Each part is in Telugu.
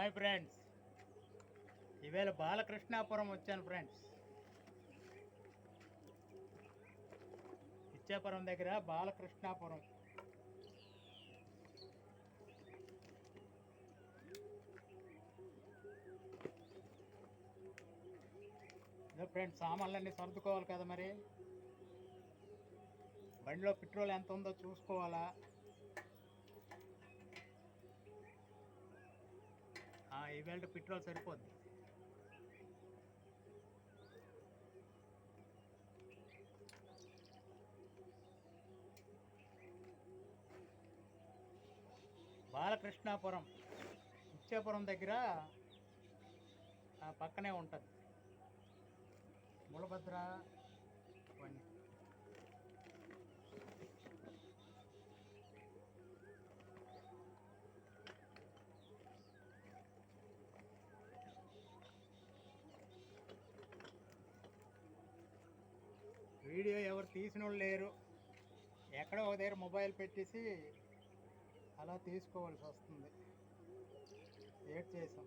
Hi friends. ఈవేళ బాలకృష్ణాపురం వచ్చాను ఫ్రెండ్స్. ఇచ్చాపురం దగ్గర బాలకృష్ణాపురం. ఇదో ఫ్రెండ్స్ సామాన్లన్నీ సర్దుకోవాలి కదా మరి. బండిలో పెట్రోల్ ఎంత ఉందో చూసుకోవాలా? ఈవేళ పెట్రోల్ సరిపోద్ది. బాలకృష్ణాపురం ఇచ్చాపురం దగ్గర ఆ పక్కనే ఉంటుంది. ములభద్ర వీడియో ఎవరు తీసిన వాళ్ళు లేరు. ఎక్కడో ఒక దగ్గర మొబైల్ పెట్టేసి అలా తీసుకోవాల్సి వస్తుంది. ఏడ్ చేసాం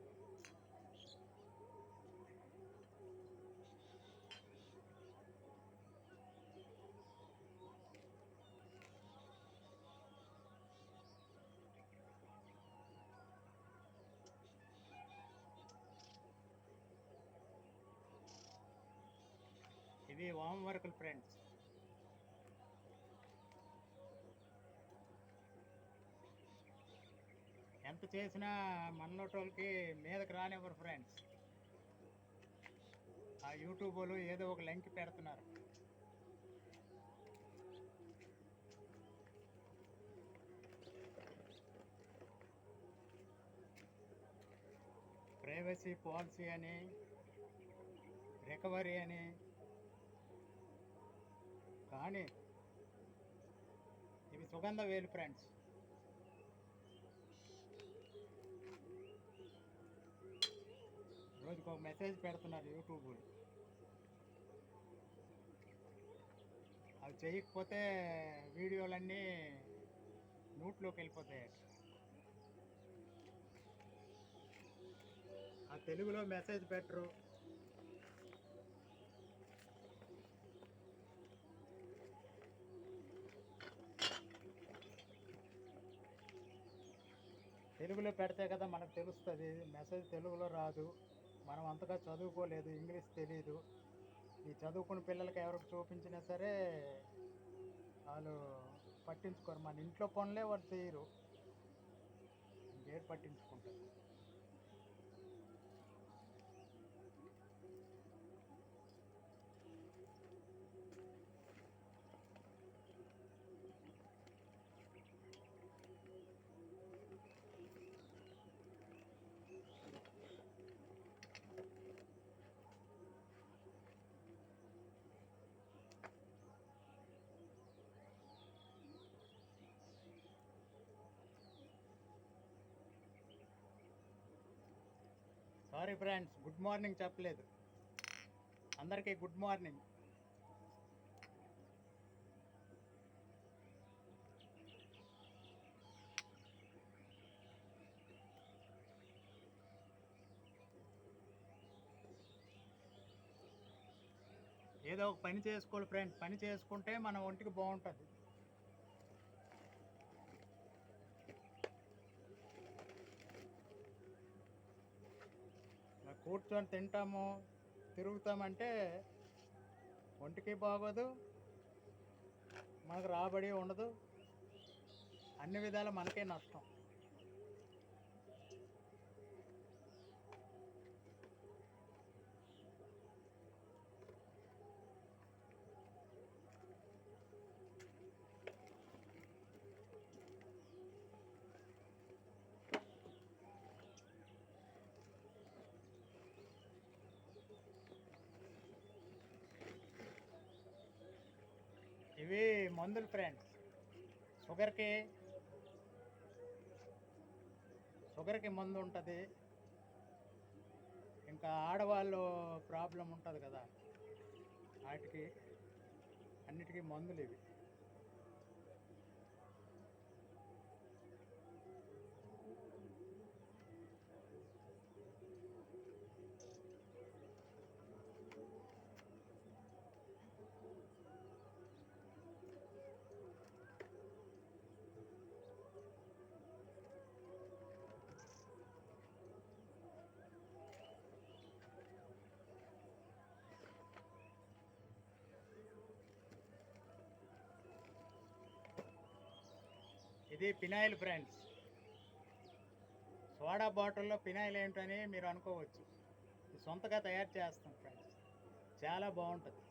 ఇవి వామ్ వర్కులు ఫ్రెండ్స్. ఎంత చేసినా మనలోటోళ్ళకి మీదకి రానివ్వరు ఫ్రెండ్స్. ఆ యూట్యూబ్ వాళ్ళు ఏదో ఒక లింక్ పెడుతున్నారు. ప్రైవసీ పాలసీ అని రికవరీ అని కానీ ఇవి సుగంధ వేలు ఫ్రెండ్స్. రోజుకు ఒక మెసేజ్ పెడుతున్నారు యూట్యూబ్ అవి చేయకపోతే వీడియోలన్నీ నూట్లోకి వెళ్ళిపోతాయి. ఆ తెలుగులో మెసేజ్ పెట్టరు. తెలుగులో పెడితే కదా మనకు తెలుస్తుంది. మెసేజ్ తెలుగులో రాదు. మనం అంతగా చదువుకోలేదు. ఇంగ్లీష్ తెలియదు ఈ చదువుకున్న పిల్లలకి ఎవరికి చూపించినా సరే వాళ్ళు పట్టించుకోరు. మన ఇంట్లో పనులే వాళ్ళు చేయరు. ఇంకేడు పట్టించుకుంటారు? సారీ ఫ్రెండ్స్ గుడ్ మార్నింగ్ చెప్పలేదు. అందరికీ గుడ్ మార్నింగ్. ఏదో ఒక పని చేసుకోవాలి ఫ్రెండ్ పని చేసుకుంటే మన ఒంటికి బాగుంటుంది. కూర్చొని తింటాము తిరుగుతామంటే ఒంటికి బాగోదు మనకు రాబడి ఉండదు. అన్ని విధాలు మనకే నష్టం. ఇవి మందులు ఫ్రెండ్స్ షుగర్కి షుగర్కి మందు ఉంటుంది. ఇంకా ఆడవాళ్ళు ప్రాబ్లం ఉంటుంది కదా. వాటికి అన్నిటికీ మందులు ఇవి. ఇది పినాయిల్ ఫ్రెండ్స్ సోడా బాటిల్లో పినాయిల్ ఏంటని మీరు అనుకోవచ్చు. సొంతగా తయారు చేస్తాం ఫ్రెండ్స్. చాలా బాగుంటుంది.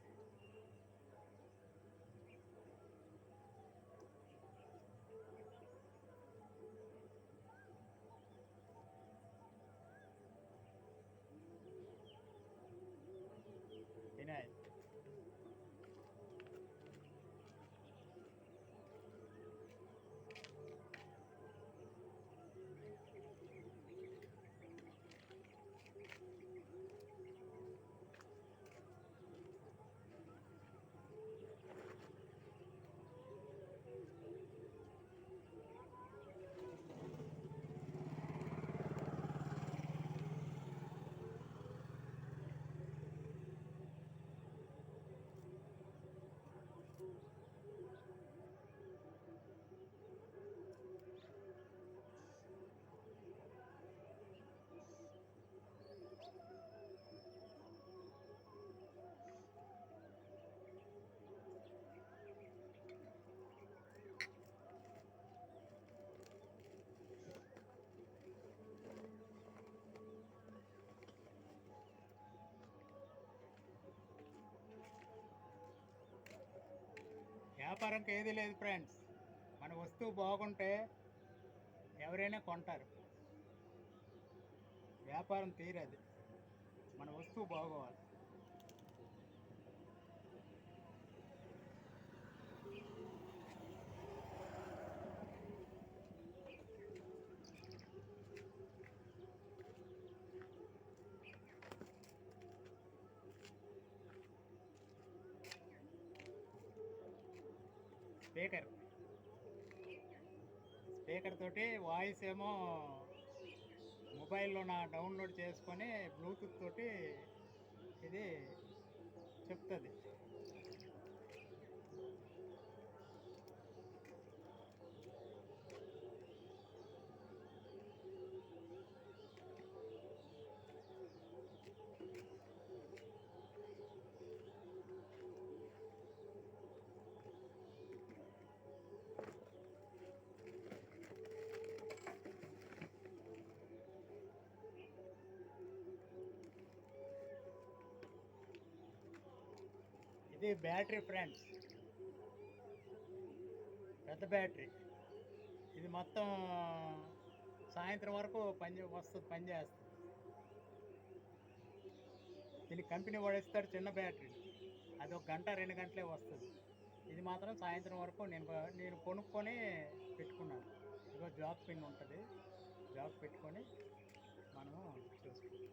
వ్యాపారంకి ఏది లేదు ఫ్రెండ్స్ మన వస్తువు బాగుంటే ఎవరైనా కొంటారు. వ్యాపారం తీరదు. మన వస్తువు బాగోవాలి. స్పీకర్. స్పీకర్ తోటి వాయిస్ ఏమో మొబైల్లో నా డౌన్లోడ్ చేసుకొని బ్లూటూత్ తోటి ఇది చెప్తుంది. ఇది బ్యాటరీ ఫ్రెండ్స్. పెద్ద బ్యాటరీ. ఇది మొత్తం సాయంత్రం వరకు పని వస్తుంది పని చేస్తుంది. దీనికి కంపెనీ వాడేస్తారు చిన్న బ్యాటరీ. అది ఒక గంట రెండు గంటలే వస్తుంది. ఇది మాత్రం సాయంత్రం వరకు నేను నేను కొనుక్కొని పెట్టుకున్నాను. ఇదిగో జాబ్ పిన్ ఉంటుంది. జాబ్ పెట్టుకొని మనము చూసుకుంటాం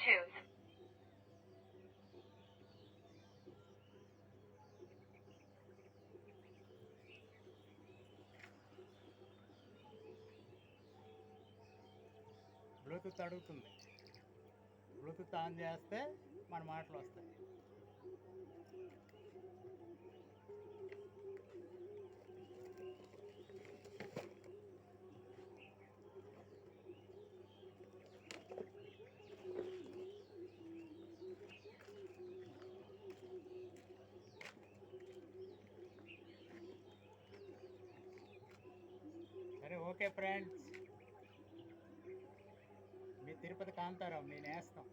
Bluetooth. బ్లూటూత్ అడుగుతుంది బ్లూటూత్ ఆన్ చేస్తే మన మాటలు వస్తాయి సరే ఓకే ఫ్రెండ్స్. మీ తిరుపతి కాంతారావు మీ నేస్తాం.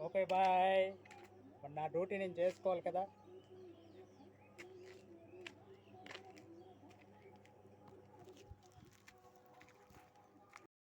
Okay bye. నా డ్యూటీ నేను చేసుకోవాలి కదా.